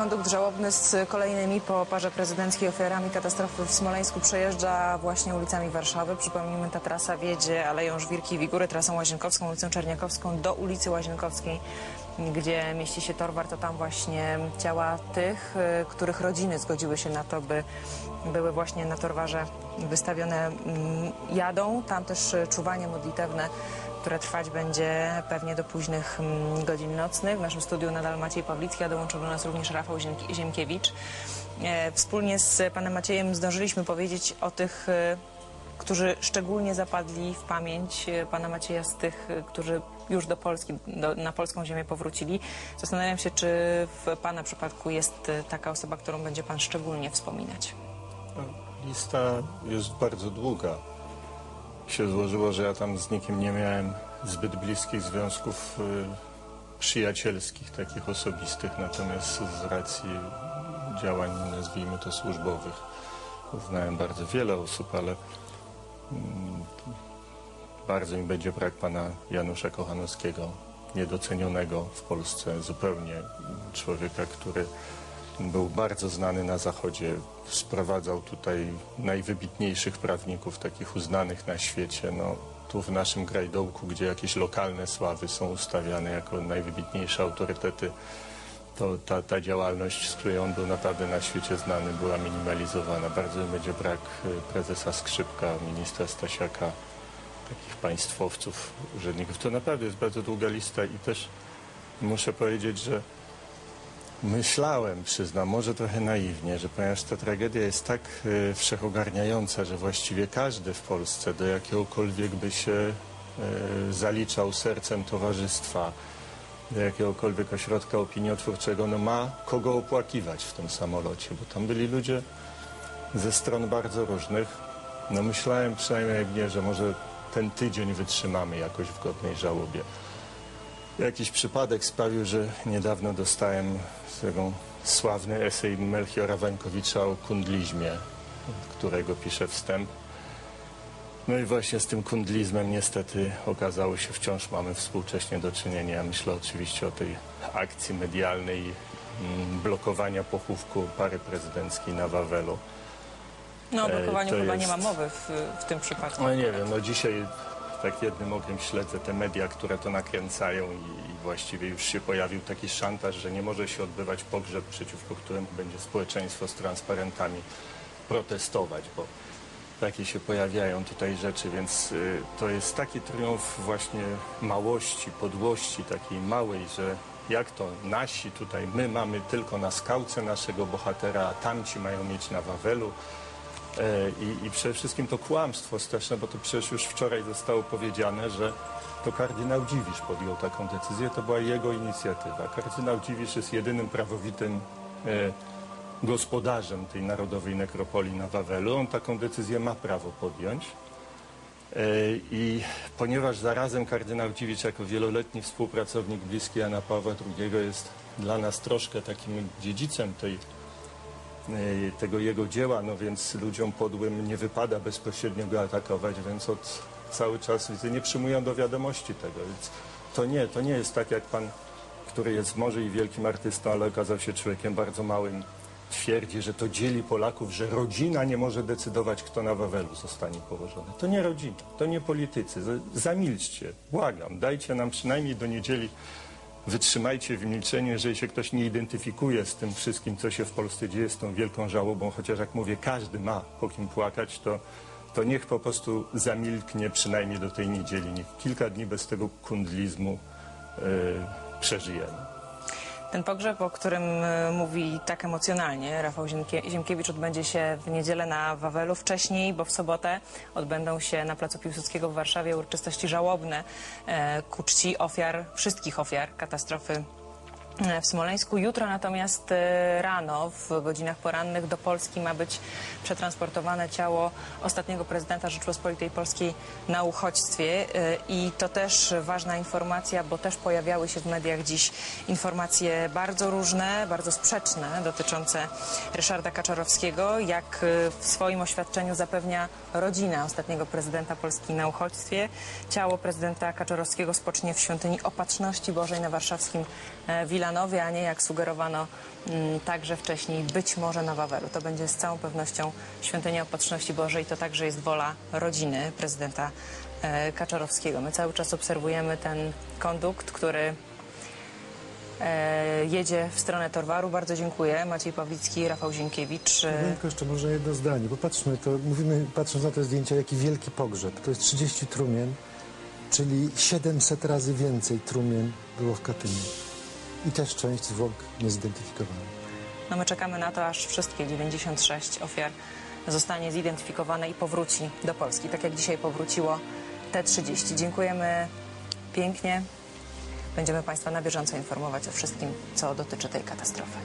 Kondukt żałobny z kolejnymi po parze prezydenckiej ofiarami katastrofy w Smoleńsku przejeżdża właśnie ulicami Warszawy. Przypomnijmy, ta trasa wiedzie Aleją Żwirki i Wigury, trasą Łazienkowską, ulicą Czerniakowską do ulicy Łazienkowskiej, gdzie mieści się Torwar. To tam właśnie ciała tych, y, których rodziny zgodziły się na to, by były właśnie na Torwarze wystawione, mm, jadą. Tam też czuwanie modlitewne które trwać będzie pewnie do późnych mm, godzin nocnych. W naszym studiu nadal Maciej Pawlicki, a dołączył do nas również Rafał Ziemki- Ziemkiewicz. E, Wspólnie z panem Maciejem zdążyliśmy powiedzieć o tych, e, którzy szczególnie zapadli w pamięć e, pana Macieja z tych, którzy już do Polski, do, na polską ziemię powrócili. Zastanawiam się, czy w pana przypadku jest taka osoba, którą będzie pan szczególnie wspominać. Lista jest bardzo długa. Się złożyło, że ja tam z nikim nie miałem zbyt bliskich związków y, przyjacielskich, takich osobistych, natomiast z racji działań, nazwijmy to służbowych, znałem bardzo wiele osób, ale mm, bardzo mi będzie brak pana Janusza Kochanowskiego, niedocenionego w Polsce zupełnie człowieka, który był bardzo znany na Zachodzie. Sprowadzał tutaj najwybitniejszych prawników, takich uznanych na świecie. No, tu w naszym Grajdołku, gdzie jakieś lokalne sławy są ustawiane jako najwybitniejsze autorytety, to ta, ta działalność, z której on był naprawdę na świecie znany, była minimalizowana. Bardzo będzie brak y, prezesa Skrzypka, ministra Stasiaka, takich państwowców, urzędników. To naprawdę jest bardzo długa lista i też muszę powiedzieć, że Myślałem, przyznam, może trochę naiwnie, że ponieważ ta tragedia jest tak e, wszechogarniająca, że właściwie każdy w Polsce do jakiegokolwiek by się e, zaliczał sercem towarzystwa, do jakiegokolwiek ośrodka opiniotwórczego, no ma kogo opłakiwać w tym samolocie, bo tam byli ludzie ze stron bardzo różnych. No myślałem przynajmniej że może ten tydzień wytrzymamy jakoś w godnej żałobie. Jakiś przypadek sprawił, że niedawno dostałem taką sławny esej Melchiora Wańkowicza o kundlizmie, którego piszę wstęp. No i właśnie z tym kundlizmem niestety okazało się wciąż mamy współcześnie do czynienia. Myślę oczywiście o tej akcji medialnej mm, blokowania pochówku pary prezydenckiej na Wawelu. No o blokowaniu to chyba jest- nie ma mowy w, w tym przypadku. No nie wiem, no dzisiaj tak jednym okiem śledzę te media, które to nakręcają i, i właściwie już się pojawił taki szantaż, że nie może się odbywać pogrzeb, przeciwko któremu będzie społeczeństwo z transparentami protestować, bo takie się pojawiają tutaj rzeczy, więc y, to jest taki triumf właśnie małości, podłości takiej małej, że jak to nasi tutaj, my mamy tylko na skałce naszego bohatera, a tamci mają mieć na Wawelu. E, I, I przede wszystkim to kłamstwo straszne, bo to przecież już wczoraj zostało powiedziane, że to kardynał Dziwisz podjął taką decyzję, to była jego inicjatywa. Kardynał Dziwisz jest jedynym prawowitym e, gospodarzem tej narodowej nekropolii na Wawelu. On taką decyzję ma prawo podjąć. E, I ponieważ zarazem kardynał Dziwisz jako wieloletni współpracownik bliski Jana Pawła II jest dla nas troszkę takim dziedzicem tej tego jego dzieła, no więc ludziom podłym nie wypada bezpośrednio go atakować, więc od cały czas nie przyjmują do wiadomości tego. Więc to nie, to nie jest tak jak pan, który jest może i wielkim artystą, ale okazał się człowiekiem bardzo małym, twierdzi, że to dzieli Polaków, że rodzina nie może decydować, kto na Wawelu zostanie położony. To nie rodzina, to nie politycy. Zamilczcie, błagam, dajcie nam przynajmniej do niedzieli Wytrzymajcie w milczeniu, jeżeli się ktoś nie identyfikuje z tym wszystkim, co się w Polsce dzieje, z tą wielką żałobą, chociaż jak mówię, każdy ma po kim płakać, to, to niech po prostu zamilknie przynajmniej do tej niedzieli. Niech kilka dni bez tego kundlizmu yy, przeżyjemy. Ten pogrzeb, o którym e, mówi tak emocjonalnie Rafał Ziemkie- Ziemkiewicz, odbędzie się w niedzielę na Wawelu. Wcześniej, bo w sobotę odbędą się na Placu Piłsudskiego w Warszawie uroczystości żałobne e, ku czci ofiar, wszystkich ofiar katastrofy w Smoleńsku. Jutro natomiast e, rano, w godzinach porannych do Polski ma być przetransportowane ciało ostatniego prezydenta Rzeczpospolitej Polskiej na uchodźstwie. E, I to też ważna informacja, bo też pojawiały się w mediach dziś informacje bardzo różne, bardzo sprzeczne dotyczące Ryszarda Kaczorowskiego, jak e, w swoim oświadczeniu zapewnia rodzina ostatniego prezydenta Polski na uchodźstwie. Ciało prezydenta Kaczorowskiego spocznie w świątyni Opatrzności Bożej na warszawskim e, Wilanowie, a nie jak sugerowano mm, także wcześniej, być może na Wawelu. To będzie z całą pewnością świątynia Opatrzności Bożej. To także jest wola rodziny prezydenta e, Kaczorowskiego. My cały czas obserwujemy ten kondukt, który e, jedzie w stronę Torwaru. Bardzo dziękuję. Maciej Pawlicki, Rafał Zienkiewicz. E, Tylko jeszcze może jedno zdanie. Popatrzmy, to mówimy, patrząc na te zdjęcia, jaki wielki pogrzeb. To jest 30 trumien, czyli 700 razy więcej trumien było w Katyniu. I też część zwłok niezidentyfikowana. No my czekamy na to, aż wszystkie 96 ofiar zostanie zidentyfikowane i powróci do Polski, tak jak dzisiaj powróciło te 30. Dziękujemy pięknie. Będziemy Państwa na bieżąco informować o wszystkim, co dotyczy tej katastrofy.